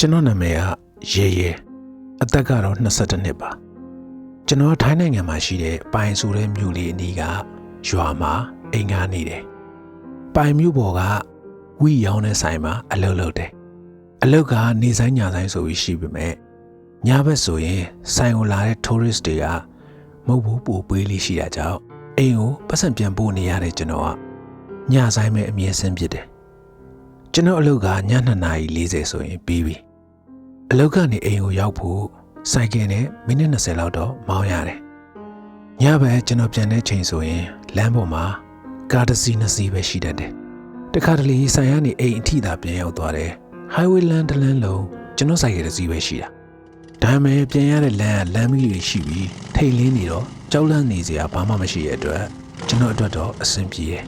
ကျွန်တော်နာမည်ကရေရေအသက်ကတော့22နှစ်ပါကျွန်တော်ထိုင်းနိုင်ငံမှာရှိတဲ့ပိုင်ဆိုတဲ့မြို့လေးအနီးကရွာမှာအိမ်ငှားနေတယ်ပိုင်မြို့ပေါ်ကဝီရောင်းတဲ့ဆိုင်မှာအလုပ်လုပ်တယ်အလုပ်ကနေဆိုင်ညဆိုင်ဆိုပြီးရှိပေမဲ့ညဘက်ဆိုရင်ဆိုင်ကိုလာတဲ့ tourist တွေကမဟုတ်ဘူးပို့ပေးလေးရှိတာကြောင့်အိမ်ကိုပတ်စံပြန်ပို့နေရတဲ့ကျွန်တော်ကညဆိုင်မဲ့အမြဲဆင်းဖြစ်တယ်ကျွန်တော်အလုပ်ကည2:40ဆိုရင်ပြီးပြီ အလောက်ကနေအိမ်ကိုရောက်ဖို့စိုက်ကယ်နဲ့မိနစ်20လောက်တော့မောင်းရတယ်။ညဘက်ကျွန်တော်ပြန်တဲ့ချိန်ဆိုရင်လမ်းပေါ်မှာကားတစ်စီးနှစ်စီးပဲရှိတတ်တယ်။တခါတလေဆိုင်ကနေအိမ်အထိသာပြန်ရောက်သွားတယ်။ highway လမ်းတစ်လမ်းလုံးကျွန်တော်စိုက်ကယ်တစ်စီးပဲရှိတာ။ဒါပေမဲ့ပြန်ရတဲ့လမ်းကလမ်းမကြီးတွေရှိပြီးထိတ်လင်းနေတော့ကြောက်လန့်နေစရာဘာမှမရှိတဲ့အတွက်ကျွန်တော်အတွက်တော့အဆင်ပြေတယ်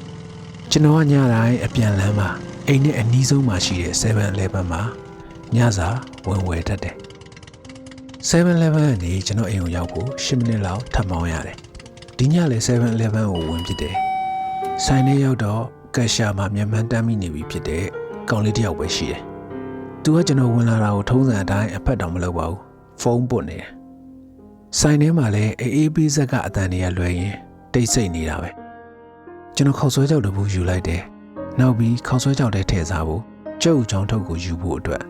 ။ကျွန်တော်ကညတိုင်းအပြန်လမ်းမှာအိမ်နဲ့အနီးဆုံးမှာရှိတဲ့ 7-Eleven မှာ ညစာဝင်ဝယ်တတ်တယ် 7-Eleven ကနေကျွန်တော်အိမ်ကိုရောက်ဖို့10မိနစ်လောက်ထပ်မောင်းရတယ်ဒီညလည်း 7-Eleven ကိုဝင်ဖြစ်တယ်ဆိုင်ထဲရောက်တော့ကက်ရှာမှာမြန်မာတမ်းမိနေပြီဖြစ်တဲ့ကောင်လေးတစ်ယောက်ပဲရှိတယ်သူကကျွန်တော်ဝင်လာတာကိုထုံးစံအတိုင်းအဖက်တောင်မလုပ်ပါဘူးဖုန်းပုတ်နေတယ်ဆိုင်ထဲမှာလည်းအေးအေးပေးဆက်ကအတန်တွေကလွယ်ရင်တိတ်ဆိတ်နေတာပဲကျွန်တော်ခောက်ဆွဲကြောက်တပူယူလိုက်တယ်နောက်ပြီးခောက်ဆွဲကြောက်တဲ့ထည့်စားဖို့ကျုပ်ချောင်းထုတ်ကိုယူဖို့အတွက်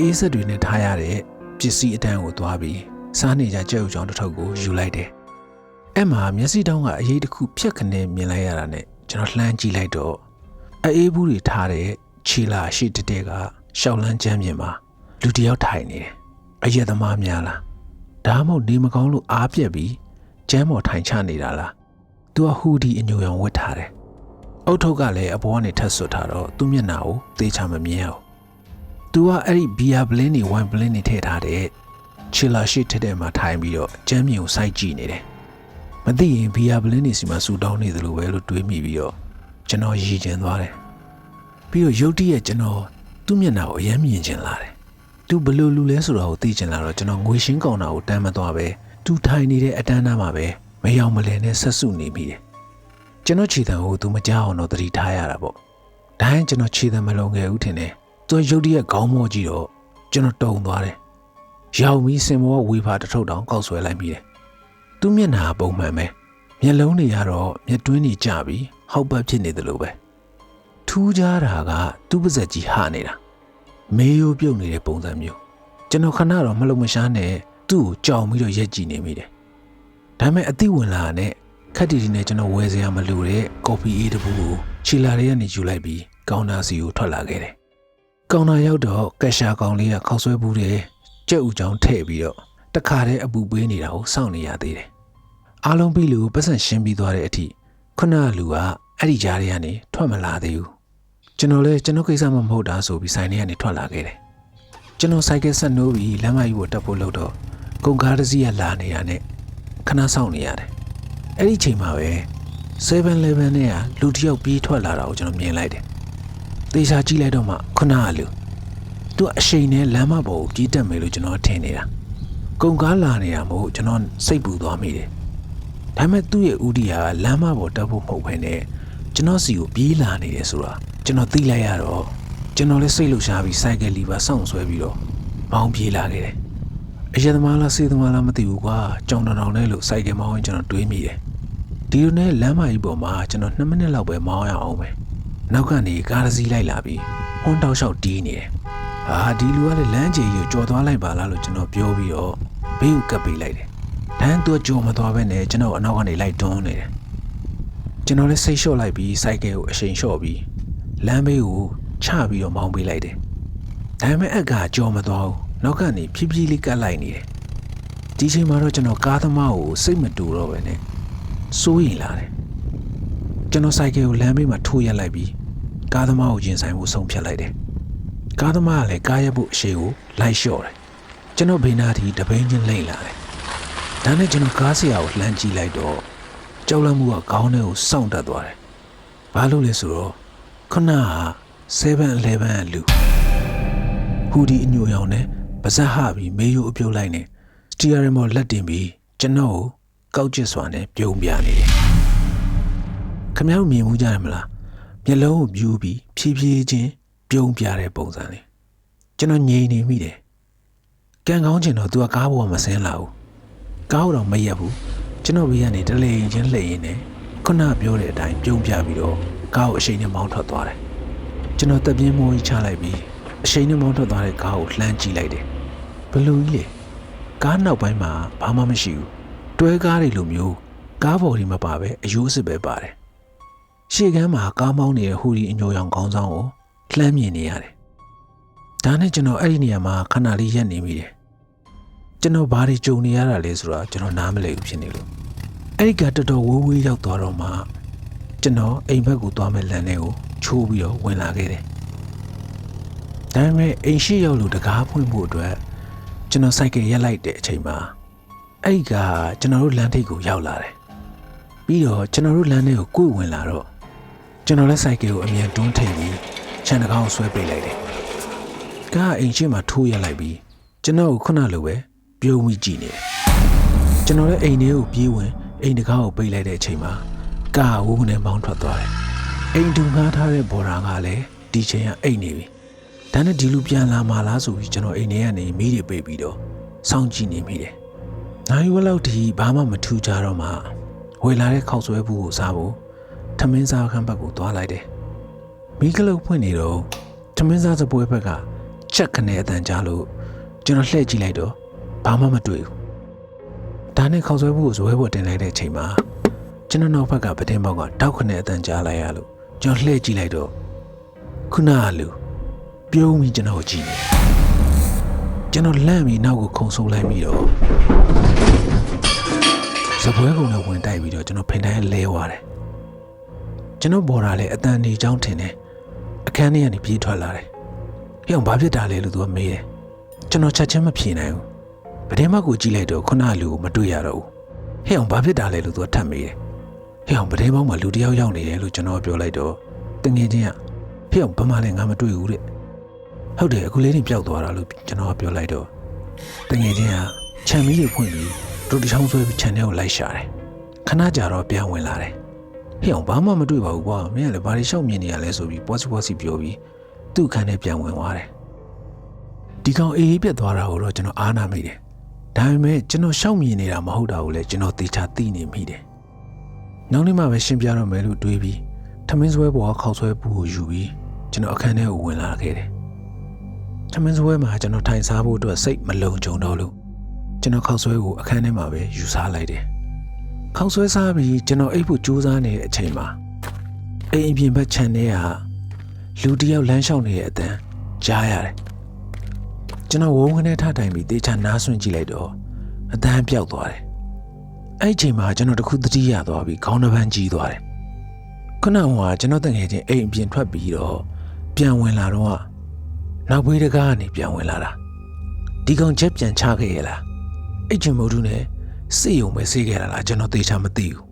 အေးဆက်တွေနဲ့ထားရတဲ့ပစ္စည်းအတန်းကိုသွားပြီးစားနေကြကြက်ဥကြောင်တစ်ထုပ်ကိုယူလိုက်တယ်။အဲ့မှာမျက်စိတောင်းကအရေးတစ်ခုဖြတ်ခနဲ့မြင်လိုက်ရတာနဲ့ကျွန်တော်လှမ်းကြည့်လိုက်တော့အေးဘူးတွေထားတဲ့ခြေလာရှိတက်တဲ့ကရှောက်လန်းချမ်းပြင်မှာလူတစ်ယောက်ထိုင်နေတယ်။အရက်သမားများလား။ဒါမှမဟုတ်နေမကောင်းလို့အားပြက်ပြီးကျမ်းပေါ်ထိုင်ချနေတာလား။ तू ကဟူဒီအညိုရောင်ဝတ်ထားတယ်။အုတ်ထုပ်ကလည်းအပေါ်ကနေထပ်ဆွတ်ထားတော့သူ့မျက်နှာကိုသေချာမမြင်အောင် तू ကအဲ့ဒီဘီယာပလင်းတွေဝိုင်ပလင်းတွေထည့်ထားတဲ့ချီလာရှိထက်တဲ့မှာထိုင်ပြီးတော့ကျမ်းမြေကိုစိုက်ကြည့်နေတယ်။မသိရင်ဘီယာပလင်းတွေစီမှာဆူတောင်းနေသလိုပဲလို့တွေးမိပြီးတော့ကျွန်တော်ရည်ကျင်သွားတယ်။ပြီးတော့ရုတ်တရက်ကျွန်တော်သူ့မျက်နှာကိုအယမ်းမြင်ကျင်လာတယ်။ तू ဘယ်လိုလူလဲဆိုတာကိုသိကျင်လာတော့ကျွန်တော်ငွေရှင်းကောင်တာကိုတမ်းမသွားပဲ။ तू ထိုင်နေတဲ့အတန်းသားမှာပဲမယောင်မလည်နဲ့ဆက်စုနေမိတယ်။ကျွန်တော်ခြေတံကို तू မကြောက်အောင်တော့သတိထားရတာပေါ့။ဒါရင်ကျွန်တော်ခြေတံမလုံခဲ့ဘူးထင်တယ်။ तू ရုတ်တရက်ခေါင်းမော့ကြည့်တော့ကျွန်တော်တုံသွားတယ်။ရောက်ပြီးစင်မောဝေဖာတစ်ထုပ်တောင်ကောက်ဆွဲလိုက်မိတယ်။သူ့မျက်နှာပုံမှန်ပဲမျက်လုံးတွေကတော့မျက်တွင်းတွေကျပြီးဟောက်ပတ်ဖြစ်နေတယ်လို့ပဲ။ထူးခြားတာကသူ့ပါဇက်ကြီးဟာနေတာ။မေးရိုးပြုတ်နေတဲ့ပုံစံမျိုး။ကျွန်တော်ခဏတော့မလုံမရှားနဲ့သူ့ကိုကြောင်ပြီးတော့ရက်ကြည့်နေမိတယ်။ဒါပေမဲ့အသိဝင်လာတဲ့ခက်တီတီနဲ့ကျွန်တော်ဝယ်စရာမလိုတဲ့ကော်ဖီအေးတစ်ပူကိုချီလာတွေကနေယူလိုက်ပြီးကောင်တာစီကိုထွက်လာခဲ့တယ်။ ကောင်တာရောက်တော့ကက်ရှာကောင်လေးကခောက်ဆွဲဘူးတယ်ကြက်ဥချောင်းထည့်ပြီးတော့တခါတည်းအပူပေးနေတာကိုစောင့်နေရသေးတယ်အားလုံးပြီးလူကိုပတ်စံရှင်းပြီးသွားတဲ့အထိခုနကလူကအဲ့ဒီကြားထဲကနေထွက်မလာသေးဘူးကျွန်တော်လည်းကျွန်တော်ကိစ္စမှမဟုတ်တာဆိုပြီးဆိုင်ထဲကနေထွက်လာခဲ့တယ်ကျွန်တော်ဆိုင်ကဆက်နိုးပြီးလမ်းမကြီးကိုတက်ဖို့လုပ်တော့ကုန်ကားတစ်စီးကလာနေတာနဲ့ခဏစောင့်နေရတယ်အဲ့ဒီချိန်မှာပဲ 7-Eleven နဲ့ကလူတစ်ယောက်ပြေးထွက်လာတာကိုကျွန်တော်မြင်လိုက်တယ် သေချာကြည့်လိုက်တော့မှခုနကလူသူကအရှိန်နဲ့လမ်းမပေါ်ကိုကြီးတက်မယ်လို့ကျွန်တော်ထင်နေတာကုံကားလာနေတာမို့ကျွန်တော်စိတ်ပူသွားမိတယ်ဒါပေမဲ့သူ့ရဲ့ဥဒီယာကလမ်းမပေါ်တက်ဖို့မဟုတ်ဘဲနဲ့ကျွန်တော်စီကိုပြေးလာနေတယ်ဆိုတာကျွန်တော်သိလိုက်ရတော့ကျွန်တော်လည်းစိတ်လှုပ်ရှားပြီးစိုက်ကယ်လီပါစောင့်ဆွဲပြီးတော့မောင်းပြေးလာခဲ့တယ်အရက်သမားလားစေးသမားလားမသိဘူးကွာကြောင်တောင်တောင်နဲ့လို့စိုက်ကယ်မောင်းရင်ကျွန်တော်တွေးမိတယ်ဒီလိုနဲ့လမ်းမကြီးပေါ်မှာကျွန်တော်2မိနစ်လောက်ပဲမောင်းရအောင်ပဲ နောက်ကနေကားတစ်စီးလိုက်လာပြီးဟွန်းတောက်လျှောက်တီးနေတယ်။ဟာဒီလူကလည်းလမ်းကြေကြီးကိုကြော်သွားလိုက်ပါလားလို့ကျွန်တော်ပြောပြီးတော့ဘေးကိုကပ်ပေးလိုက်တယ်။လမ်းသူကြော်မသွားဘဲနဲ့ကျွန်တော်အနောက်ကနေလိုက်တွန်းနေတယ်။ကျွန်တော်လည်းစိတ်လျှော့လိုက်ပြီးစိုက်ကယ်ကိုအရှိန်လျှော့ပြီးလမ်းဘေးကိုချပြီးတော့မောင်းပေးလိုက်တယ်။ဒါပေမဲ့အက်ကကြော်မသွားဘူး။နောက်ကနေဖြည်းဖြည်းလေးကပ်လိုက်နေတယ်။ဒီချိန်မှာတော့ကျွန်တော်ကားသမားကိုစိတ်မတူတော့ပဲနဲ့စိုးရင်လာတယ်။ကျွန်တော်ဆိုင်ကယ်ကိုလမ်းဘေးမှာထိုးရက်လိုက်ပြီး ကားသမားကိုရင်ဆိုင်ဖို့ဆုံးဖြတ်လိုက်တယ်။ကားသမားကလည်းကားရက်ဖို့အရှိကိုလိုက်လျှော့တယ်။ကျွန်တော်ဘေးနာတီတပိန်းချင်းလိမ့်လာတယ်။ဒါနဲ့ကျွန်တော်ကားဆရာကိုလှမ်းကြည့်လိုက်တော့ကြောက်လန့်မှုကခေါင်းထဲကိုစောင့်တက်သွားတယ်။ဘာလို့လဲဆိုတော့ခုနက 7-Eleven လူဟူဒီအညိုရောင်နဲ့ပါဇက်ဟပြီးမေးရိုးအပြုတ်လိုက်နဲ့စတီယာရင်မော်လက်တင်ပြီးကျွန်တော်ကိုကောက်ကျစ်စွာနဲ့ပြုံးပြနေတယ်ခမ ्या တို့မြင်မှုကြတယ်မလား မျက်လုံးကိုပြူးပြီးဖြည်းဖြည်းချင်းပြုံးပြတဲ့ပုံစံလေးကျကျွန်တော်ငြိမ်နေမိတယ်ကံကောင်းချင်တော့ तू ကကားပေါ်မှာမဆင်းလာဘူးကားတော့မရက်ဘူးကျွန်တော်ဘေးကနေတလေရင်ချင်းလှည့်ရင်းနဲ့ခုနပြောတဲ့အတိုင်းပြုံးပြပြီးတော့ကားကိုအရှိန်နဲ့မောင်းထွက်သွားတယ်ကျွန်တော်တက်ပြင်းမိုးကြီးချလိုက်ပြီးအရှိန်နဲ့မောင်းထွက်သွားတဲ့ကားကိုလှမ်းကြည့်လိုက်တယ်ဘလူကြီးလေကားနောက်ပိုင်းမှာဘာမှမရှိဘူးတွဲကားတွေလိုမျိုးကားပေါ်ဒီမပါပဲအယိုးစစ်ပဲပါတယ် ရှေ့ကမ်းမှာကားမောင်းနေတဲ့ဟူဒီအညိုရောင်ခေါင်းဆောင်ကိုလှမ်းမြင်နေရတယ်ဒါနဲ့ကျွန်တော်အဲ့ဒီနေရာမှာခဏလေးရက်နေမိတယ်ကျွန်တော်ဘာတွေကြုံနေရတာလဲဆိုတာကျွန်တော်နားမလည်ဘူးဖြစ်နေလို့အဲ့ဒီကတော်တော်ဝေးဝေးရောက်သွားတော့မှကျွန်တော်အိမ်ဘက်ကိုသွားမဲ့လမ်းလေးကိုချိုးပြီးတော့ဝင်လာခဲ့တယ်ဒါပေမဲ့အိမ်ရှိရောက်လို့တကားဖွင့်ဖို့အတွက်ကျွန်တော်စိုက်ကရက်လိုက်တဲ့အချိန်မှာအဲ့ဒီကကျွန်တော်တို့လမ်းထိပ်ကိုရောက်လာတယ်ပြီးတော့ကျွန်တော်တို့လမ်းထဲကိုကိုယ်ဝင်လာတော့ ကျွန်တော်လည်းစိုက်ကကိုအမြန်တွန်းထိပ်ပြီးခြံတကားကိုဆွဲပေးလိုက်တယ်ကားအိမ်ရှိမှထိုးရက်လိုက်ပြီးကျွန်တော်ကိုခုနလိုပဲပြုံးမိကြည့်နေတယ်ကျွန်တော်လည်းအိမ်ထဲကိုပြေးဝင်အိမ်တကားကိုပိတ်လိုက်တဲ့အချိန်မှာကားဝုန်းနဲ့မောင်းထွက်သွားတယ်အိမ်တူငှားထားတဲ့ဘော်ဒါကလည်းဒီချိန်ကအိမ်နေပြီဒါနဲ့ဒီလူပြန်လာမှလားဆိုပြီးကျွန်တော်အိမ်ထဲကနေမီးတွေပိတ်ပြီးတော့စောင့်ကြည့်နေမိတယ်နိုင်ဝက်လောက်ဒီဘာမှမထူးကြတော့မှဝေလာတဲ့ခောက်ဆွဲဘူးကိုစားဖို့ ထမင်းစားခန်းဘက်ကိုသွားလိုက်တယ်မီးကလုတ်ဖွင့်နေတော့ထမင်းစားစပွဲဘက်ကချက်ခနဲ့အတန်ကြားလို့ကျွန်တော်လှည့်ကြည့်လိုက်တော့ဘာမှမတွေ့ဘူးဒါနဲ့ခောက်ဆွဲဘူးကိုဇွဲပေါ်တင်လိုက်တဲ့အချိန်မှာကျွန်တော်နောက်ဘက်ကပတင်းပေါက်ကတောက်ခနဲ့အတန်ကြားလိုက်ရလို့ကျွန်တော်လှည့်ကြည့်လိုက်တော့ခုနကလူပြုံးပြီးကျွန်တော်ကိုကြည့်နေတယ်ကျွန်တော်လန့်ပြီးနောက်ကိုခုံဆိုးလိုက်ပြီးတော့စပွဲကုံနဲ့ဝင်တိုက်ပြီးတော့ကျွန်တော်ဖင်တိုင်းလဲသွားတယ် ကျွန်တော်ပေါ်လာလေအတန်နေချောင်းထင်တယ်အခန်းထဲကနေပြေးထွက်လာတယ်ဟဲ့အောင်ဘာဖြစ်တာလဲလို့သူကမေးတယ်ကျွန်တော်ချက်ချင်းမဖြေနိုင်ဘူးပတင်းမကိုကြည့်လိုက်တော့ခုနကလူကိုမတွေ့ရတော့ဘူးဟဲ့အောင်ဘာဖြစ်တာလဲလို့သူကထပ်မေးတယ်ဟဲ့အောင်ပတင်းပေါင်းမှာလူတစ်ယောက်ရောက်နေတယ်လို့ကျွန်တော်ပြောလိုက်တော့တငယ်ချင်းကဟဲ့အောင်ဘာမှလည်းငါမတွေ့ဘူးတဲ့ဟုတ်တယ်အခုလေးနေပျောက်သွားတာလို့ကျွန်တော်ကပြောလိုက်တော့တငယ်ချင်းကခြံမီးတွေဖွင့်ပြီးတို့တစ်ချောင်းဆွဲပြီးခြံထဲကိုလိုက်ရှာတယ်ခဏကြာတော့ပြန်ဝင်လာတယ် ဟဲ့အောင်ဘာမှမတွေ့ပါဘူးကွာမင်းကလည်းဘာတွေရှောက်မြင်နေရလဲဆိုပြီးပွားစီပွားစီပြောပြီးသူ့ခန်းထဲပြန်ဝင်သွားတယ်ဒီကောင်အေးအေးပြတ်သွားတာကိုတော့ကျွန်တော်အားနာမိတယ်ဒါပေမဲ့ကျွန်တော်ရှောက်မြင်နေတာမဟုတ်တာကိုလည်းကျွန်တော်သေချာသိနေမိတယ်နောက်နေ့မှပဲရှင်းပြတော့မယ်လို့တွေးပြီးထမင်းဆွဲပေါ်ကခောက်ဆွဲပူကိုယူပြီးကျွန်တော်အခန်းထဲကိုဝင်လာခဲ့တယ်ထမင်းဆွဲမှာကျွန်တော်ထိုင်စားဖို့အတွက်စိတ်မလုံခြုံတော့လို့ကျွန်တော်ခောက်ဆွဲကိုအခန်းထဲမှာပဲယူစားလိုက်တယ် ခောက်ဆွဲစားပြီးကျွန်တော်အိပ်ဖို့ကြိုးစားနေတဲ့အချိန်မှာအိမ်အပြင်ဘက်ခြံထဲကလူတစ်ယောက်လမ်းလျှောက်နေတဲ့အတန်းကြားရတယ်ကျွန်တော်ဝုန်းကနေထထိုင်ပြီးတေချာနားဆွင့်ကြည့်လိုက်တော့အတန်းပြောက်သွားတယ်အဲ့ဒီအချိန်မှာကျွန်တော်တခုသတိရသွားပြီးခေါင်းတစ်ပန်းကြီးသွားတယ်ခုနကကျွန်တော်တငယ်ချင်းအိမ်အပြင်ထွက်ပြီးတော့ပြန်ဝင်လာတော့နောက်ဘေးတကားကနေပြန်ဝင်လာတာဒီကောင်ချက်ပြန်ချခဲ့ရလားအဲ့ချင်းမို့တူနဲ့ စေယုံပဲစေးခဲ့တာလားကျွန်တော်သေချာမသိဘူး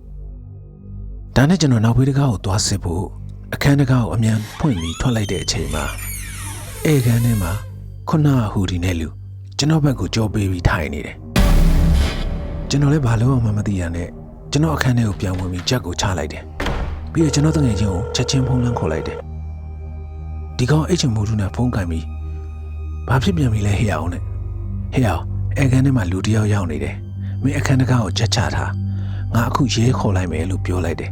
ဒါနဲ့ကျွန်တော်နောက်ဘေးတကားကိုသွားစစ်ဖို့အခန်းတကားကိုအမြန်ဖွင့်ပြီးထွက်လိုက်တဲ့အချိန်မှာဧကန်ထဲမှာခုနကဟူဒီနဲ့လူကျွန်တော်ဘက်ကိုကြောပေးပြီးထိုင်နေတယ်ကျွန်တော်လည်းဘာလို့မှမသိရနဲ့ကျွန်တော်အခန်းထဲကိုပြန်ဝင်ပြီးချက်ကိုချလိုက်တယ်ပြီးတော့ကျွန်တော်တငယ်ချင်းကိုချက်ချင်းဖုန်းလန်းခေါ်လိုက်တယ်ဒီကောင်အိတ်ချင်မိုးတူနဲ့ဖုန်းကင်ပြီးဘာဖြစ်ပြန်ပြီလဲဟေ့အောင်နဲ့ဟေ့အောင်အခန်းထဲမှာလူတစ်ယောက်ရောက်နေတယ် မင်းအခန်းတကားကိုချက်ချထားငါအခုရဲခေါ်လိုက်မယ်လို့ပြောလိုက်တယ်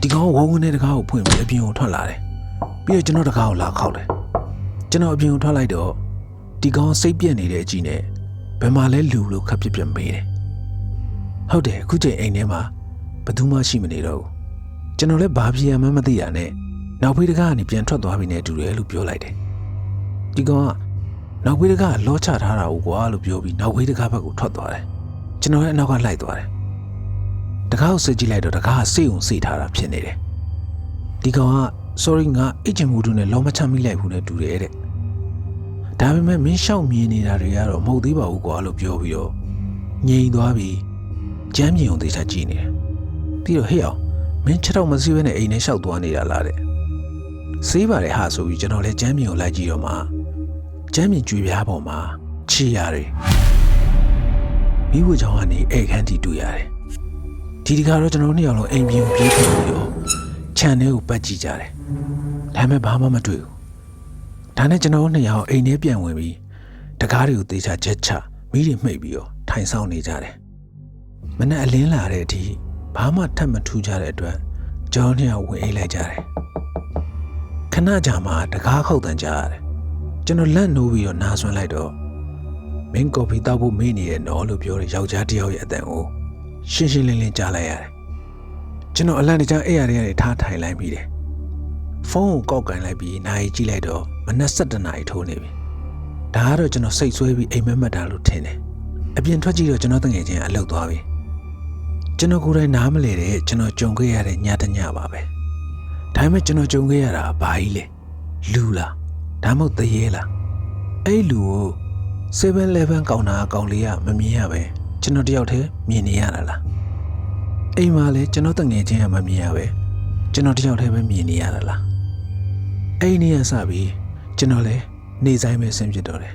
ဒီကောင်ဝုန်းဝန်းနဲ့တကားကိုဖွင့်ပြီးအပြင်ကိုထွက်လာတယ်ပြီးတော့ကျွန်တော်တကားကိုလာခောက်တယ်ကျွန်တော်အပြင်ကိုထွက်လိုက်တော့ဒီကောင်စိတ်ပြက်နေတဲ့အကြည့်နဲ့ဘယ်မှာလဲလူလို့ခပ်ပြက်ပြက်မေးတယ်ဟုတ်တယ်အခုချိန်အိမ်ထဲမှာဘယ်သူမှရှိမနေတော့ဘူးကျွန်တော်လည်းဘာဖြစ်ရမှန်းမသိရနဲ့နောက်ဖေးတကားကနေပြန်ထွက်သွားပြီနဲ့တူတယ်လို့ပြောလိုက်တယ်ဒီကောင်ကနောက်ဖေးတကားလောချထားတာကိုကွာလို့ပြောပြီးနောက်ဖေးတကားဘက်ကိုထွက်သွားတယ် ကျွန်တော်လည်းအနောက်ကလိုက်သွားတယ်တကားကိုစစ်ကြည့်လိုက်တော့တကားကစိတ်ုံစိတ်ထားတာဖြစ်နေတယ်ဒီကောင်က sorry ငါအိတ်ချင်မှုတူနဲ့လောမချမိလိုက်ဘူးနဲ့တူတယ်တဲ့ဒါပေမဲ့မင်းရှောက်မြင်နေတာတွေကတော့မဟုတ်သေးပါဘူးကွာလို့ပြောပြီးတော့ငြိမ်သွားပြီးကြမ်းမြင်အောင်သေချာကြည့်နေတယ်ပြီးတော့ဟေ့အောင်မင်းချက်တော့မစီးဘဲနဲ့အိမ်ထဲရှောက်သွားနေတာလားတဲ့စေးပါတယ်ဟာဆိုပြီးကျွန်တော်လည်းကြမ်းမြင်ကိုလိုက်ကြည့်တော့မှကြမ်းမြင်ကြွေပြားပေါ်မှာချီရတယ် မိဖို့ကြောင့်ကနေအိတ်ခန်းတီတွေ့ရတယ်ဒီဒီကတော့ကျွန်တော်နှစ်ယောက်လုံးအိမ်ပြင်ပြေးထွက်ပြီးတော့ခြံထဲကိုပတ်ကြည့်ကြတယ်ဒါပေမဲ့ဘာမှမတွေ့ဘူးဒါဒါနဲ့ကျွန်တော်တို့နှစ်ယောက်အိမ်ထဲပြန်ဝင်ပြီးတကားတွေကိုတေချာချက်ချမိတွေမှိတ်ပြီးတော့ထိုင်ဆောင်နေကြတယ်မနဲ့အလင်းလာတဲ့အထိဘာမှထပ်မထူးကြတဲ့အတွက်ကျွန်တော်နှစ်ယောက်ဝင်အိတ်လိုက်ကြတယ်ခဏကြာမှတကားခုတ်တန်ကြရတယ်ကျွန်တော်လက်နိုးပြီးတော့နားဆွမ်းလိုက်တော့ မင်းကော်ဖီတောက်ဖို့မေ့နေရဲ့နော်လို့ပြောတဲ့ယောက်ျားတစ်ယောက်ရဲ့အတန်ကိုရှင်းရှင်းလင်းလင်းကြားလိုက်ရတယ်ကျွန်တော်အလန့်တကြားအိပ်ရတဲ့ကနေထားထိုင်လိုက်ပြီးတယ်ဖုန်းကိုကောက်ကင်လိုက်ပြီးနိုင်ကြည့်လိုက်တော့မနက်7နာရီထိုးနေပြီဒါကတော့ကျွန်တော်စိတ်ဆွဲပြီးအိမ်မက်မက်တာလို့ထင်တယ်အပြင်ထွက်ကြည့်တော့ကျွန်တော်တငယ်ချင်းအလုတ်သွားပြီကျွန်တော်ကိုယ်တိုင်နားမလဲတဲ့ကျွန်တော်ကြုံခဲ့ရတဲ့ညတညပါပဲဒါပေမဲ့ကျွန်တော်ကြုံခဲ့ရတာဘာကြီးလဲလူလားဒါမှမဟုတ်တရေလားအဲ့လူကို 7-Eleven ကောင်တာအကောင်လေးကမမြင်ရပဲကျွန်တော်တယောက်တည်းမြင်နေရတာလားအိမ်မှာလဲကျွန်တော်တငယ်ချင်းကမမြင်ရပဲကျွန်တော်တယောက်တည်းပဲမြင်နေရတာလားအဲ့ဒီနေ့ကစပြီးကျွန်တော်လည်းနေဆိုင်ပဲဆင်းဖြစ်တော့တယ်